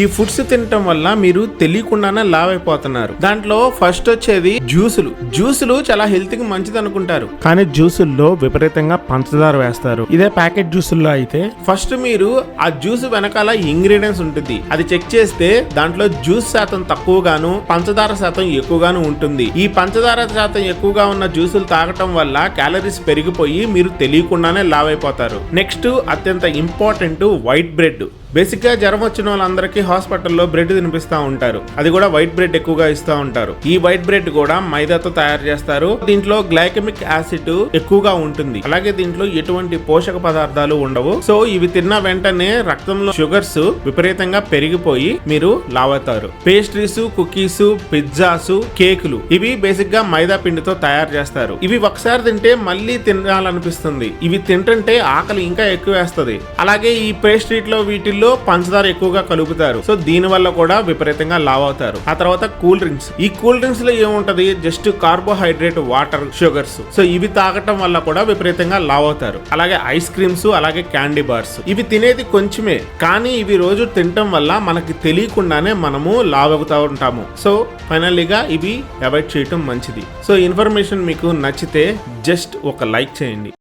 ఈ ఫుడ్స్ తినటం వల్ల మీరు తెలియకుండానే లావ్ అయిపోతున్నారు. దాంట్లో ఫస్ట్ వచ్చేది జ్యూసులు. జ్యూసులు చాలా హెల్త్కి మంచిది అనుకుంటారు. కానీ జ్యూసుల్లో విపరీతంగా పంచదార వేస్తారు. ఇదే ప్యాకెట్ జ్యూసుల్లో అయితే ఫస్ట్ మీరు ఆ జ్యూస్ వెనకాల ఇంగ్రీడియంట్స్ ఉంటుంది. అది చెక్ చేస్తే దాంట్లో జ్యూస్ శాతం తక్కువగాను పంచదార శాతం ఎక్కువగాను ఉంటుంది. ఈ పంచదార శాతం ఎక్కువగా ఉన్న జ్యూసులు తాగటం వల్ల క్యాలరీస్ పెరిగిపోయి మీరు తెలియకుండానే లావ్ అయిపోతారు. నెక్స్ట్ అత్యంత ఇంపార్టెంట్ వైట్ బ్రెడ్. బేసిక్గా జ్వరం వచ్చిన వాళ్ళందరికీ హాస్పిటల్లో బ్రెడ్ తినిపిస్తూ ఉంటారు. అది కూడా వైట్ బ్రెడ్ ఎక్కువగా ఇస్తూ ఉంటారు. ఈ వైట్ బ్రెడ్ కూడా మైదాతో తయారు చేస్తారు. దీంట్లో గ్లైకమిక్ యాసిడ్ ఎక్కువగా ఉంటుంది. అలాగే దీంట్లో ఎటువంటి పోషక పదార్థాలు ఉండవు. సో ఇవి తిన్న వెంటనే రక్తంలో షుగర్స్ విపరీతంగా పెరిగిపోయి మీరు లావవుతారు. పేస్ట్రీస్ కుకీస్ పిజ్జాస్ కేకులు ఇవి బేసిక్గా మైదా పిండితో తయారు చేస్తారు. ఇవి ఒకసారి తింటే మళ్ళీ తినాలనిపిస్తుంది. ఇవి తింటుంటే ఆకలి ఇంకా ఎక్కువ వేస్తుంది అలాగే ఈ పేస్ట్రీట్లో వీటిల్లో లో పంచదార ఎక్కువగా కలుపుతారు. సో దీని వల్ల కూడా విపరీతంగా లావ్ అవుతారు. ఆ తర్వాత కూల్ డ్రింక్స్. ఈ కూల్ డ్రింక్స్లో ఏముంటది? Just carbohydrate water sugars. So ఇవి తాగటం వల్ల కూడా విపరీతంగా లావ్ అవుతారు. అలాగే ఐస్ క్రీమ్స్ అలాగే క్యాండీ బార్స్. ఇవి తినేది కొంచెమే. కానీ ఇవి రోజు తినటం వల్ల మనకి తెలియకుండానే మనము లావ్ అవుతా ఉంటాము. సో ఫైనల్లీగా ఇవి అవాయిడ్ చేయటం మంచిది. సో ఇన్ఫర్మేషన్ మీకు నచ్చితే జస్ట్ ఒక లైక్ చేయండి.